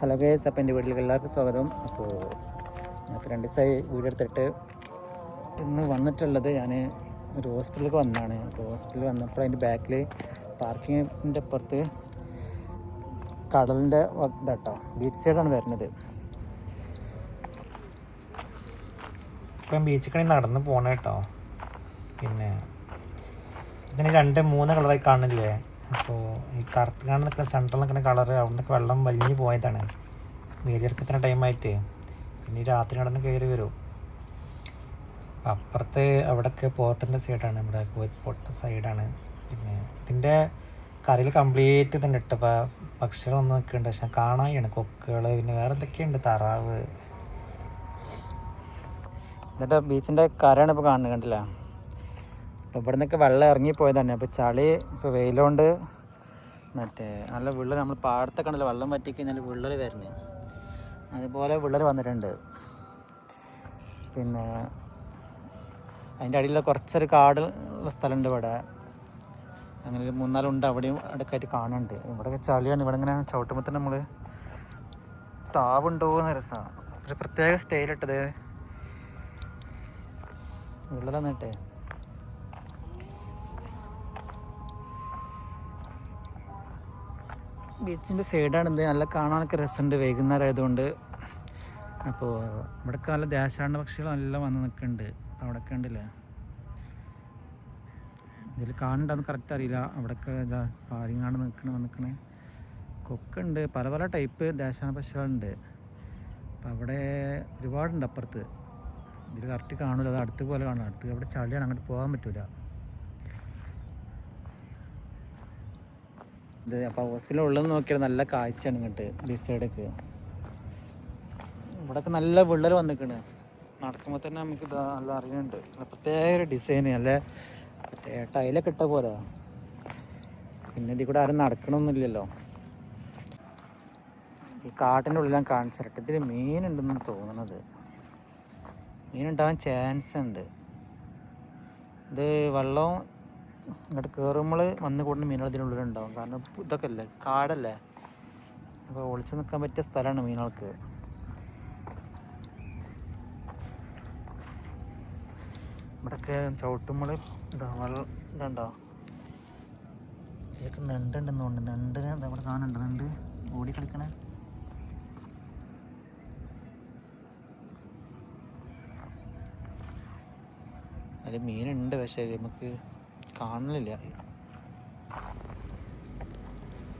Hello guys അപ്പം എന്റെ വീട്ടിലേക്ക് എല്ലാവർക്കും സ്വാഗതം. അപ്പോൾ ഞങ്ങൾക്ക് രണ്ട് ദിവസമായി വീടെടുത്തിട്ട് ഇന്ന് വന്നിട്ടുള്ളത് ഞാൻ ഒരു ഹോസ്പിറ്റലിൽ വന്നതാണ്. അപ്പോൾ ഹോസ്പിറ്റലിൽ വന്നപ്പോൾ അതിന്റെ ബാക്കിൽ പാർക്കിങ്ങിന്റെ അപ്പുറത്ത് കടലിന്റെ ഇതാട്ടോ ബീച്ച് സൈഡാണ് വരുന്നത്. ഇപ്പം ബീച്ചിൽ കണി നടന്ന് കേട്ടോ പിന്നെ ഇതിന് രണ്ട് മൂന്ന് കളറായി കാണില്ലേ? അപ്പോൾ ഈ കറുത്ത് കാണുന്ന നിൽക്കുന്ന സെൻട്രൽ നിൽക്കുന്ന കളർ അവിടെ വെള്ളം വലിഞ്ഞ് പോയതാണ്. വേദിയിറക്കത്തിന് ടൈമായിട്ട് പിന്നെ രാത്രി നടന്ന് കയറി വരും. അപ്പം അപ്പുറത്ത് അവിടെയൊക്കെ പോർട്ടിന്റെ സൈഡാണ് കോഴിക്കോട് പോർട്ടിന്റെ സൈഡാണ് പിന്നെ ഇതിന്റെ കറിയിൽ കംപ്ലീറ്റ് ഇതുണ്ട് കേട്ടോ. ഇപ്പോൾ പക്ഷികളൊന്നും നിൽക്കുന്നുണ്ട്. പക്ഷെ കാണാനാണ് കൊക്കുകൾ പിന്നെ വേറെ എന്തൊക്കെയുണ്ട്? താറാവ്. എന്നിട്ട് ബീച്ചിന്റെ കരയാണ് ഇപ്പോൾ കാണുന്നത്. കണ്ടില്ല? അപ്പോൾ ഇവിടെ നിന്നൊക്കെ വെള്ളം ഇറങ്ങിപ്പോയതാണ് അപ്പോൾ ചളി ഇപ്പോൾ വെയിലുകൊണ്ട് മറ്റേ നല്ല വിള്ളൽ നമ്മൾ പാടത്തൊക്കെ ഉണ്ടല്ലോ വെള്ളം വറ്റിക്കഴിഞ്ഞാൽ വിള്ളൽ വരുന്നത് അതുപോലെ വിള്ളൽ വന്നിട്ടുണ്ട്. പിന്നെ അതിന്റെ അടിയിൽ കുറച്ചൊരു കാട് ഉള്ള സ്ഥലമുണ്ട് ഇവിടെ. അങ്ങനെ ഒരു മൂന്നാലുണ്ട് അവിടെയും അടുക്കായിട്ട് കാണുന്നുണ്ട്. ഇവിടെയൊക്കെ ചളിയാണ്. ഇവിടെ ഇങ്ങനെ ചവിട്ടുമ്പോൾ തന്നെ നമ്മൾ താവുണ്ടോ എന്ന് രസമാണ് ഒരു പ്രത്യേക സ്റ്റൈലിട്ടത്. വിള്ളൽ വന്നിട്ടേ ബീച്ചിന്റെ സൈഡാണ് ഇത്. നല്ല കാണാനൊക്കെ രസമുണ്ട് വൈകുന്നേരം ആയതുകൊണ്ട് അപ്പോൾ ഇവിടെ നല്ല ദേശാടന പക്ഷികൾ നല്ല വന്ന് നിൽക്കുന്നുണ്ട്. അപ്പോൾ അവിടെയൊക്കെ ഉണ്ടല്ലേ? ഇതിൽ കാണണ്ടെന്ന് കറക്റ്റ് അറിയില്ല. അവിടെയൊക്കെ ഇതാ പാരിങ്ങാണ്ട് നിൽക്കണ നിൽക്കണേ. കൊക്കുണ്ട് പല പല ടൈപ്പ് ദേശാടന പക്ഷികളുണ്ട്. അപ്പോൾ അവിടെ ഒരുപാടുണ്ട് അപ്പുറത്ത്. ഇതിൽ കറക്റ്റ് കാണില്ല അത് അടുത്ത് പോലെ കാണാം അടുത്ത് അവിടെ ചളിയാണ്. അങ്ങോട്ട് പോകാൻ പറ്റൂല. ഇത് അപ്പോൾ ഹോസ്പിറ്റലിൽ ഉള്ളത് നോക്കിയാൽ നല്ല കാഴ്ചയാണ് ഇങ്ങോട്ട് ബീച്ച് സൈഡൊക്കെ ഇവിടെയൊക്കെ നല്ല വിള്ളൽ വന്നിക്കണ്. നടക്കുമ്പോൾ തന്നെ നമുക്ക് ഇത് നല്ല അറിയുന്നുണ്ട് പ്രത്യേക ഒരു ഡിസൈന് നല്ല ടൈലൊക്കെ ഇട്ട പോലെ. പിന്നെ ഇതിൽ കൂടെ ആരും നടക്കണമൊന്നുമില്ലല്ലോ ഈ കാട്ടിന്റെ ഉള്ളിൽ ഞാൻ കാണിച്ചിട്ട് ഇതിൽ മീനുണ്ടെന്ന് തോന്നുന്നത് മീനുണ്ടാവാൻ ചാൻസ് ഉണ്ട്. ഇത് വെള്ളം ഇങ്ങോട്ട് കയറുമ്പോൾ വന്ന് കൂടുന്ന മീനുകൾ ഇതിനുള്ളിലുണ്ടാവും കാരണം ഇതൊക്കെ അല്ലേ കാടല്ലേ? അപ്പോൾ ഒളിച്ചു നിൽക്കാൻ പറ്റിയ സ്ഥലമാണ് മീനുകൾക്ക്. ഇവിടെയൊക്കെ ചവിട്ടുമ്പോൾ ഇതാ ഇതുണ്ടോ? ഇതൊക്കെ നെണ്ടുണ്ടെന്ന് തോന്നുന്നു. നെണ്ടിന് എന്താ ഇവിടെ കാണുന്നുണ്ട് നെണ്ട് ഓടി കളിക്കണേ. അതിൽ മീനുണ്ട് പക്ഷേ നമുക്ക് കാണുന്നില്ല.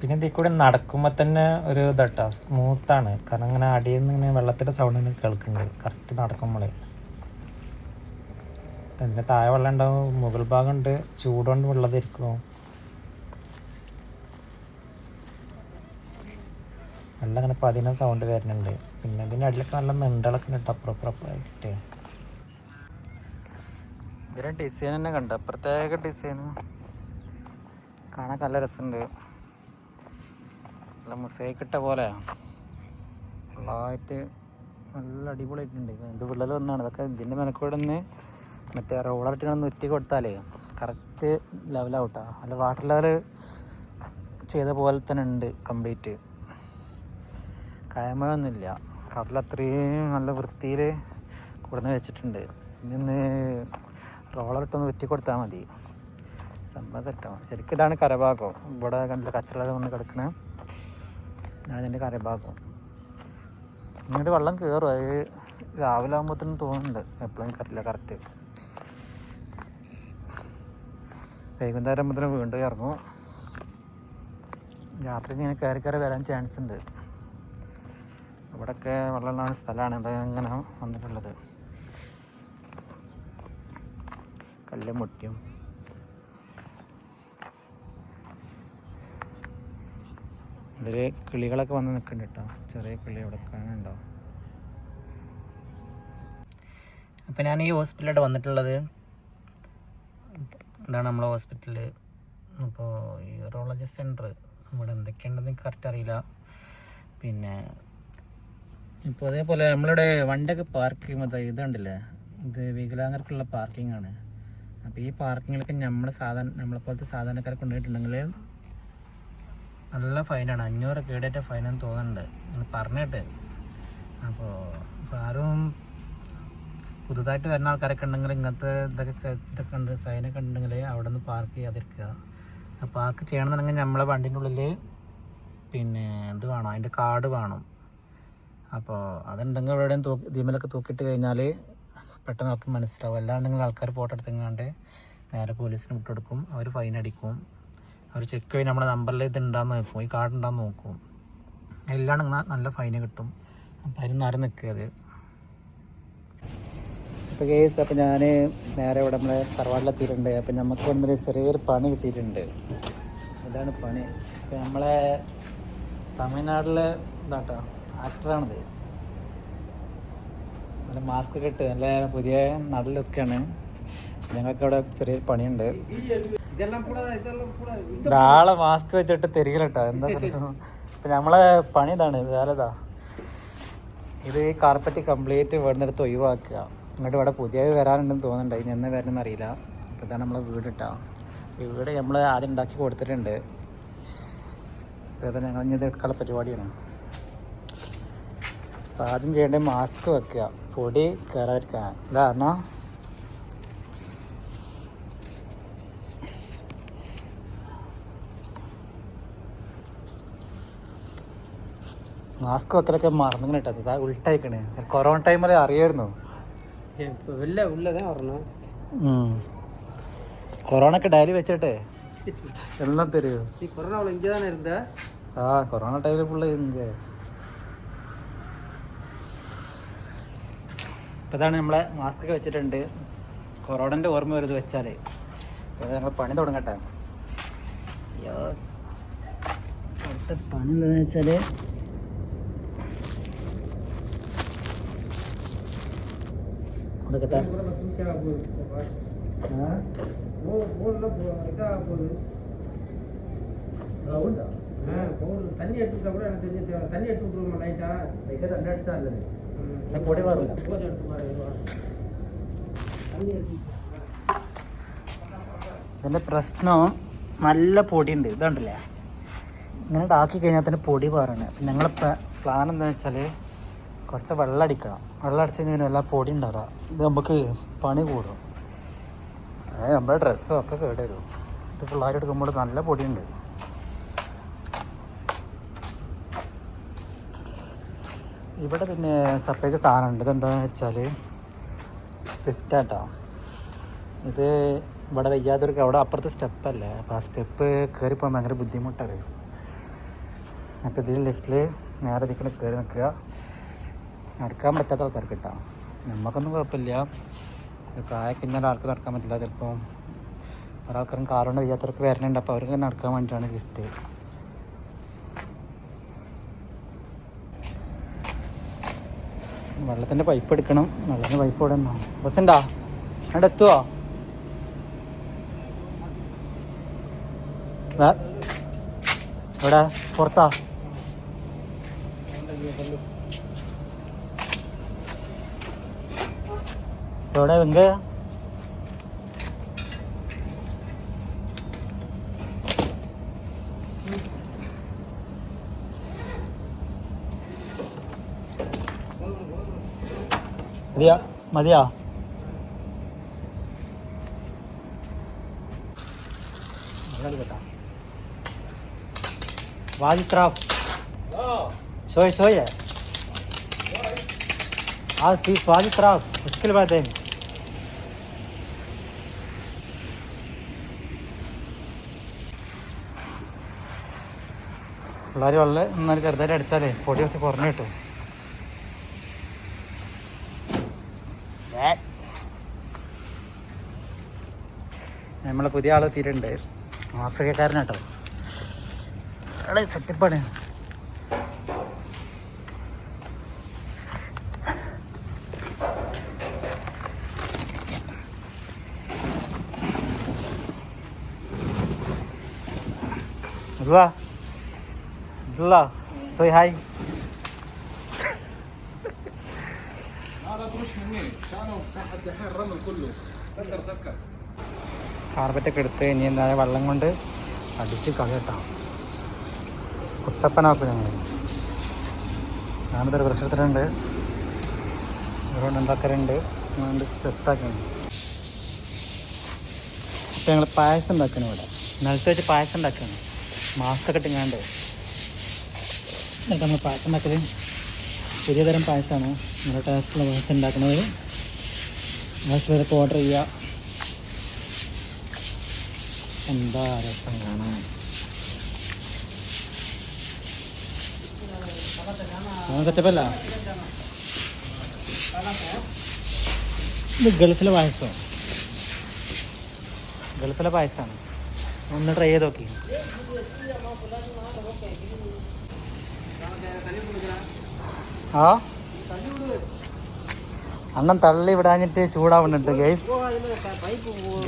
പിന്നെ ഇതിൽ കൂടെ നടക്കുമ്പോൾ തന്നെ ഒരു ഇതാട്ടാ സ്മൂത്താണ്. കാരണം ഇങ്ങനെ അടിയിൽ നിന്ന് ഇങ്ങനെ വെള്ളത്തിന്റെ സൗണ്ട് കേൾക്കുന്നുണ്ട് കറക്റ്റ് നടക്കുമ്പോൾ അതിന്റെ താഴെ വെള്ളം ഉണ്ടാവും മുകൾ ഉണ്ട് ചൂടുകൊണ്ട് വെള്ളത്തിരിക്കണു വെള്ളം ഇങ്ങനെ പതിന സൗണ്ട് വരുന്നുണ്ട്. പിന്നെ ഇതിന്റെ അടിയിലൊക്കെ നല്ല നീണ്ടളൊക്കെ ഉണ്ട് അപ്പുറം അപ്പുറമായിട്ട് ഇതിന് ഡിസൈൻ തന്നെ കണ്ട. പ്രത്യേക ഡിസൈൻ കാണാൻ നല്ല രസമുണ്ട്. നല്ല മുസൈക്ക് ഇട്ട പോലെ. ഫുള്ളായിട്ട് നല്ല അടിപൊളിയായിട്ടുണ്ട്. എന്ത് വിള്ളൽ വന്നാണ് ഇതൊക്കെ ഇതിന്റെ മെനക്കൂടെ ഒന്ന് മറ്റേ റോളറിട്ട് ഒന്ന് ഉറ്റി കൊടുത്താലേ കറക്റ്റ് ലെവലാവട്ടാ അല്ല വാട്ടർ ലെവൽ ചെയ്ത പോലെ തന്നെ ഉണ്ട് കംപ്ലീറ്റ് കയമൊന്നുമില്ല കടൽ അത്രയും നല്ല വൃത്തിയിൽ കൊടുന്ന് വെച്ചിട്ടുണ്ട്. ഇന്ന് റോളറിട്ടൊന്ന് വെറ്റി കൊടുത്താൽ മതി. സംഭവം സെറ്റാവും ശരിക്കും ഇതാണ് കരഭാഗം. ഇവിടെ കണ്ടില്ല കച്ചറ വന്ന് കിടക്കണ? അതിന്റെ കരഭാഗം. ഇങ്ങോട്ട് വെള്ളം കയറും അത് രാവിലെ ആകുമ്പോഴത്തേനും തോന്നുന്നുണ്ട്. എപ്പോഴും കറില്ല കറക്റ്റ് വൈകുന്നേരം ആകുമ്പോഴത്തേനും വീണ്ടും ഇറങ്ങും. രാത്രി ഇങ്ങനെ കയറി കയറി വരാൻ ചാൻസ് ഉണ്ട്. ഇവിടെയൊക്കെ വെള്ളമുള്ള സ്ഥലമാണ്. എന്താ ഇങ്ങനെ വന്നിട്ടുള്ളത്. കല്ലും മുട്ടും ഇതിൽ കിളികളൊക്കെ വന്ന് നിൽക്കുന്നുണ്ട് കേട്ടോ ചെറിയ കിളി അവിടെ കാണുന്നുണ്ടോ? അപ്പോൾ ഞാൻ ഈ ഹോസ്പിറ്റലിലോട്ട് വന്നിട്ടുള്ളത് എന്താണ് നമ്മളെ ഹോസ്പിറ്റൽ അപ്പോൾ യൂറോളജി സെന്റർ ഇവിടെ എന്തൊക്കെയുണ്ടെന്ന് കറക്റ്റ് അറിയില്ല. പിന്നെ ഇപ്പോൾ അതേപോലെ നമ്മളിവിടെ വണ്ടൊക്കെ പാർക്ക് ചെയ്യുമ്പോൾ ഇതുണ്ടല്ലേ? ഇത് വികലാംഗർക്കുള്ള പാർക്കിംഗ് ആണ്. അപ്പോൾ ഈ പാർക്കിങ്ങിലൊക്കെ നമ്മൾ സാധാരണ നമ്മളെ പോലത്തെ സാധാരണക്കാരെ കൊണ്ടുപോയിട്ടുണ്ടെങ്കിൽ നല്ല ഫൈനാണ് അഞ്ഞൂറ് കേടേറ്റ ഫൈനെന്ന് തോന്നുന്നുണ്ട്. നിങ്ങൾ പറഞ്ഞിട്ട് അപ്പോൾ ഇപ്പോൾ ആരും പുതുതായിട്ട് വരുന്ന ആൾക്കാരൊക്കെ ഉണ്ടെങ്കിൽ ഇങ്ങനത്തെ ഇതൊക്കെ ഇതൊക്കെ ഉണ്ട് സൈനൊക്കെ ഉണ്ടെങ്കിൽ അവിടെ നിന്ന് പാർക്ക് ചെയ്യാതിരിക്കുക പാർക്ക് ചെയ്യണമെന്നുണ്ടെങ്കിൽ നമ്മളെ വണ്ടീന്റെ ഉള്ളിൽ പിന്നെ ഇത് വേണം അതിന്റെ കാർഡ് വേണം. അപ്പോൾ അതുണ്ടെങ്കിൽ എവിടെയും തൂക്കി ദീമലൊക്കെ തൂക്കിയിട്ട് കഴിഞ്ഞാൽ പെട്ടെന്ന് അവർക്ക് മനസ്സിലാവും. അല്ലാണ്ടെങ്കിൽ ആൾക്കാർ ഫോട്ടോ എടുത്തെങ്ങാണ്ട് നേരെ പോലീസിന് വിട്ടുകൊടുക്കും അവർ ഫൈൻ അടിക്കും. അവർ ചെക്ക് ചെയ്ത് നമ്മുടെ നമ്പറിൽ ഇത് ഉണ്ടാന്ന് നോക്കും. ഈ കാർഡ് ഉണ്ടാന്ന് നോക്കും. എല്ലാം നിങ്ങൾ നല്ല ഫൈന് കിട്ടും. അപ്പം അതിന് നേരം നിൽക്കുക അപ്പോൾ കേസ് അപ്പോൾ ഞാൻ നേരെ ഇവിടെ നമ്മളെ തറവാട്ടിലെത്തിയിട്ടുണ്ട് അപ്പം നമുക്ക് വന്നൊരു ചെറിയൊരു പണി കിട്ടിയിട്ടുണ്ട്. ഇതാണ് പണി. ഇപ്പം നമ്മളെ തമിഴ്നാട്ടിലെ ഇതാട്ടോ ആക്ടറാണിത് നല്ല മാസ്ക് ഒക്കെ ഇട്ട് നല്ല പുതിയ നടലൊക്കെയാണ് ഞങ്ങൾക്ക് അവിടെ ചെറിയൊരു പണിയുണ്ട്. ധാളെ മാസ്ക് വെച്ചിട്ട് തിരികെട്ടോ എന്താ പ്രശ്നം? ഇപ്പം നമ്മളെ പണി ഇതാണ് വേറെതാ വേറെ ഇത് ഈ കാർപ്പറ്റ് കംപ്ലീറ്റ് ഇവിടുന്ന് ഒഴിവാക്കുക. ഇങ്ങോട്ട് ഇവിടെ പുതിയത് വരാനുണ്ടെന്ന് തോന്നുന്നുണ്ട്. ഇനി എന്ന് വരണമെന്ന് അറിയില്ല. അപ്പോൾ ഇതാണ് നമ്മളെ വീട് ഇട്ടാ ഈ വീട് നമ്മൾ ആദ്യം ഉണ്ടാക്കി കൊടുത്തിട്ടുണ്ട്. ഇപ്പൊ ഇത് ഞങ്ങൾ ഇനി ഇത് എടുക്കാനുള്ള പരിപാടിയാണ്. പാചകം ചെയ്യേണ്ട മാസ്ക് വെക്കുക. പൊടി കയറാതിരിക്കാൻ. കാരണം മാസ്ക് വെക്കലൊക്കെ മറന്നിങ്ങനെ ഇട്ടത്. ഉൾട്ടായിക്കണേ. കൊറോണ ടൈമിൽ അറിയായിരുന്നു. കൊറോണ ഒക്കെ ഡയറി വെച്ചിട്ടെ. എല്ലാം തരുമോ ആ കൊറോണ ടൈമിൽ ഫുള്ള് അപ്പോൾ നമ്മളെ മാസ്ക് വെച്ചിട്ടുണ്ട് കൊറോണൻ്റെ ഓർമ്മ വരുത് വെച്ചാൽ അപ്പോൾ ഞങ്ങൾ പണി തുടങ്ങട്ടെ യോസ് അടുത്ത പണി എന്താണെന്ന് വെച്ചാൽ കൊടുക്കട്ടെ தண்ணி எடுத்து கூட எனக்கு தெரிஞ்சு தண்ணி எடுத்து விட்டுருவோம் லைட்டாக லைட்டாக தண்ணி அடிச்சா இல்லை ഞാൻ പ്രശ്നം നല്ല പൊടിയുണ്ട്. ഇതുണ്ടല്ലേ? ഇങ്ങനെ ആക്കി കഴിഞ്ഞാൽ തന്നെ പൊടി പാറാണ് അപ്പം ഞങ്ങളെ പ്ലാൻ എന്താണെന്ന് വെച്ചാൽ കുറച്ച് വെള്ളം അടിക്കണം. വെള്ളം അടിച്ചു കഴിഞ്ഞാൽ എല്ലാ പൊടി ഉണ്ടാവുക. ഇത് നമുക്ക് പണി കൂടും. അതായത് നമ്മുടെ ഡ്രസ്സും ഒക്കെ കേടരും ഇത് പിള്ളേരെടുക്കുമ്പോൾ നല്ല പൊടിയുണ്ട്. ഇവിടെ പിന്നെ സെപ്പറേറ്റ് സാധനമുണ്ട് ഇതെന്താണെന്ന് വെച്ചാൽ ലിഫ്റ്റാട്ടോ ഇത് ഇവിടെ വയ്യാത്തവർക്ക് അവിടെ അപ്പുറത്ത് സ്റ്റെപ്പല്ലേ അപ്പോൾ ആ സ്റ്റെപ്പ് കയറിപ്പോകാൻ ഭയങ്കര ബുദ്ധിമുട്ടാണ്. അപ്പോൾ ഇതിൽ ലിഫ്റ്റിൽ നേരെ ഇതിക്കണ കയറി നിൽക്കുക നടക്കാൻ പറ്റാത്ത ആൾക്കാർക്ക് കിട്ടാം. നമുക്കൊന്നും കുഴപ്പമില്ല. പ്രായമൊക്കെ ഇങ്ങനെ ആൾക്ക് നടക്കാൻ പറ്റില്ല. ചിലപ്പോൾ ഒരാൾക്കാരും കാറുകൊണ്ട് വയ്യാത്തവർക്ക് വരണുണ്ട്. അപ്പോൾ അവർക്ക് നടക്കാൻ വേണ്ടിയിട്ടാണ് ലിഫ്റ്റ് വെള്ളത്തിന്റെ പൈപ്പ് എടുക്കണം. വെള്ളത്തിന്റെ പൈപ്പ് ഇവിടെ നിന്നാണ് ബസ് അവിടെ എത്തുവോ? ഇവിടെ പുറത്താ? എവിടെ വെങ്ക? മതിയാ മതിയാ കേട്ടാ वाज तरफ सोए सोए आज तीस वाज तरफ मुश्किल बात है പിള്ളേർ വെള്ളം എന്നാൽ ചെറുതായിട്ട് അടിച്ചാലേ പൊടി കുറച്ച് കുറഞ്ഞു കിട്ടും നമ്മളെ പുതിയ ആൾ എത്തിയിട്ടുണ്ട് ആഫ്രിക്കക്കാരനാട്ടോ അവിടെ സെറ്റപ്പാണ് Abdullah. Abdullah. Say hi. കാർപ്പറ്റൊക്കെ എടുത്ത് ഇനി എന്താ വെള്ളം കൊണ്ട് അടിച്ച് കളയട്ടാം. കുത്തപ്പനാക്കും ഞങ്ങൾ ഞാനിതൊരു ബ്രഷ് എടുത്തിട്ടുണ്ട് അതുകൊണ്ട് ഉണ്ടാക്കാറുണ്ട് അതുകൊണ്ട് സെറ്റാക്കണം ഇപ്പം ഞങ്ങൾ പായസം ഉണ്ടാക്കണം ഇവിടെ. നിലത്ത് വെച്ച് പായസം ഉണ്ടാക്കണം. മാസ്ക് ഒക്കെ ഇട്ടിങ്ങാണ്ട്. എന്നിട്ട് നമ്മൾ പായസം ഉണ്ടാക്കൽ പുതിയ തരം പായസമാണ്. നല്ല ടേസ്റ്റുള്ള പായസം ഉണ്ടാക്കുന്നത്. ഓർഡർ ചെയ്യുക എന്താ രസം കാണാൻ? സെറ്റപ്പല്ല. ഇത് ഗൾഫിലെ പായസോ. ഗൾഫിലെ പായസമാണ് ഒന്ന് ട്രൈ ചെയ്ത് നോക്കി. ആ? അണ്ണൻ തള്ളി വിടാഞ്ഞിട്ട് ചൂടാവുന്നുണ്ട് ഗേസ്.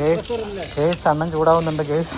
ഗേസ് ഗേസ് അണ്ണൻ ചൂടാവുന്നുണ്ട് ഗേസ്.